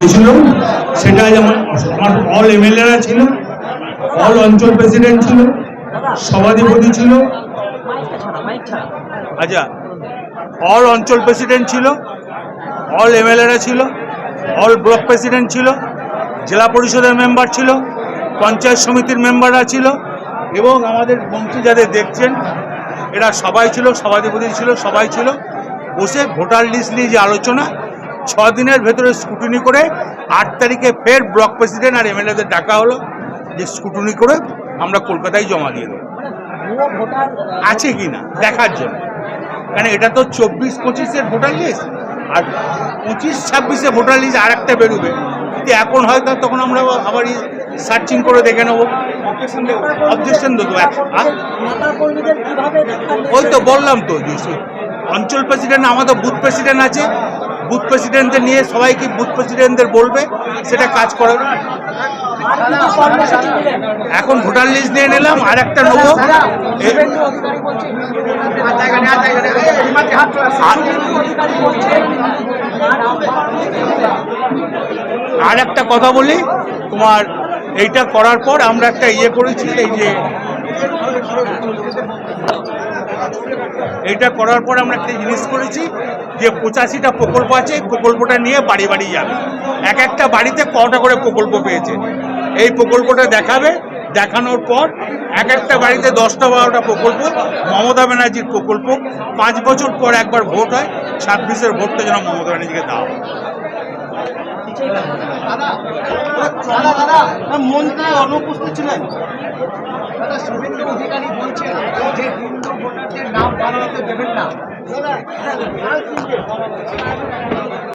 ছিল, সেটা যেমন আমার অল এমএলএরা ছিল অল অঞ্চল প্রেসিডেন্ট ছিল, সভাধিপতি ছিল। আচ্ছা অল অঞ্চল প্রেসিডেন্ট ছিল অল এমএলএরা ছিল অল ব্লক প্রেসিডেন্ট ছিল, জেলা পরিষদের মেম্বার ছিল, পঞ্চায়েত সমিতির মেম্বাররা ছিল, এবং আমাদের মন্ত্রী যাদের দেখছেন, এরা সবাই ছিল, সভাধিপতি ছিল, সবাই ছিল। বসে ভোটার লিস্ট নিয়ে যে আলোচনা ছ দিনের ভেতরে স্কুটিনি করে আট তারিখে ফের ব্লক প্রেসিডেন্ট আর এমএলএদের ডাকা হলো যে স্কুটিনি করে আমরা কলকাতায় জমা দিয়ে দেবো। আছে কি না? দেখার জন্য। কারণ এটা তো চব্বিশ পঁচিশের ভোটার লিস্ট আর পঁচিশ ছাব্বিশে ভোটার লিস্ট আর একটা বেরোবে। কিন্তু এখন হয়তো তখন আমরা আবার সার্চিং করে দেখে নেব। অবজেকশন দেবো। এক- হ্যাঁ? ওই তো বললাম তো অঞ্চল প্রেসিডেন্ট আমাদের বুথ প্রেসিডেন্ট আছে। বুথ প্রেসিডেন্টদের নিয়ে সবাইকে বুথ প্রেসিডেন্টদের বলবে? সেটা কাজ করে এখন ভোটার লিস্ট নিয়ে নিলাম, আর একটা নেব। আর একটা কথা বলি, তোমার এইটা করার পর আমরা একটা ইয়ে করেছি, এই যে এইটা করার পর আমরা একটা জিনিস করেছি যে পঁচাশিটা প্রকল্প আছে, এই প্রকল্পটা নিয়ে বাড়ি বাড়ি যাবে। এক একটা বাড়িতে কটা করে প্রকল্প পেয়েছে? এই প্রকল্পটা দেখাবে, দেখানোর পর এক একটা বাড়িতে দশটা বারোটা প্রকল্প, মমতা ব্যানার্জির প্রকল্প, পাঁচ বছর পর একবার ভোট হয়, ছাব্বিশের ভোটটা যেন মমতা ব্যানার্জিকে দেওয়া হয়। মন্ত্রী অনুপস্থিত ছিলেন। অধিকারী বলছেন দেবেন না।